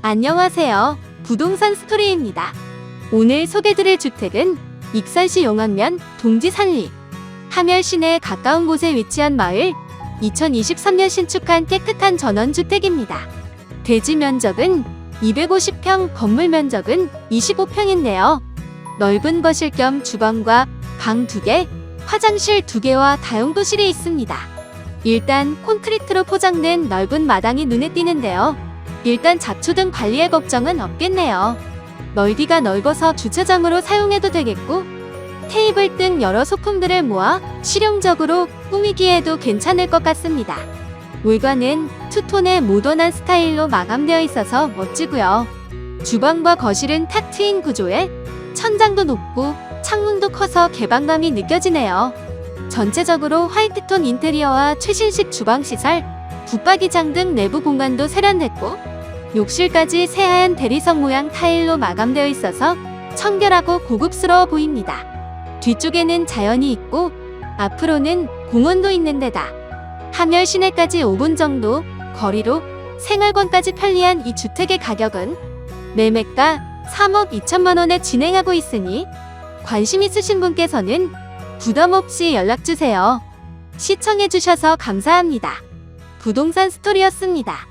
안녕하세요. 부동산 스토리입니다. 오늘 소개드릴 주택은 익산시 용안면 동지 산리 하멸 시내 가까운 곳에 위치한 마을 2023년 신축한 깨끗한 전원주택입니다. 대지 면적은 250평, 건물 면적은 25평인데요. 넓은 거실 겸 주방과 방 2개, 화장실 2개와 다용도실이 있습니다. 일단 콘크리트로 포장된 넓은 마당이 눈에 띄는데요. 일단 잡초 등 관리의 걱정은 없겠네요. 넓이가 넓어서 주차장으로 사용해도 되겠고, 테이블 등 여러 소품들을 모아 실용적으로 꾸미기에도 괜찮을 것 같습니다. 외관은 투톤의 모던한 스타일로 마감되어 있어서 멋지고요. 주방과 거실은 탁 트인 구조에 천장도 높고 창문도 커서 개방감이 느껴지네요. 전체적으로 화이트톤 인테리어와 최신식 주방 시설, 붙박이장 등 내부 공간도 세련됐고 욕실까지 새하얀 대리석 모양 타일로 마감되어 있어서 청결하고 고급스러워 보입니다. 뒤쪽에는 자연이 있고 앞으로는 공원도 있는 데다 하멸 시내까지 5분 정도 거리로 생활권까지 편리한 이 주택의 가격은 매매가 3억 2천만 원에 진행하고 있으니 관심 있으신 분께서는 부담 없이 연락 주세요. 시청해 주셔서 감사합니다. 부동산 스토리였습니다.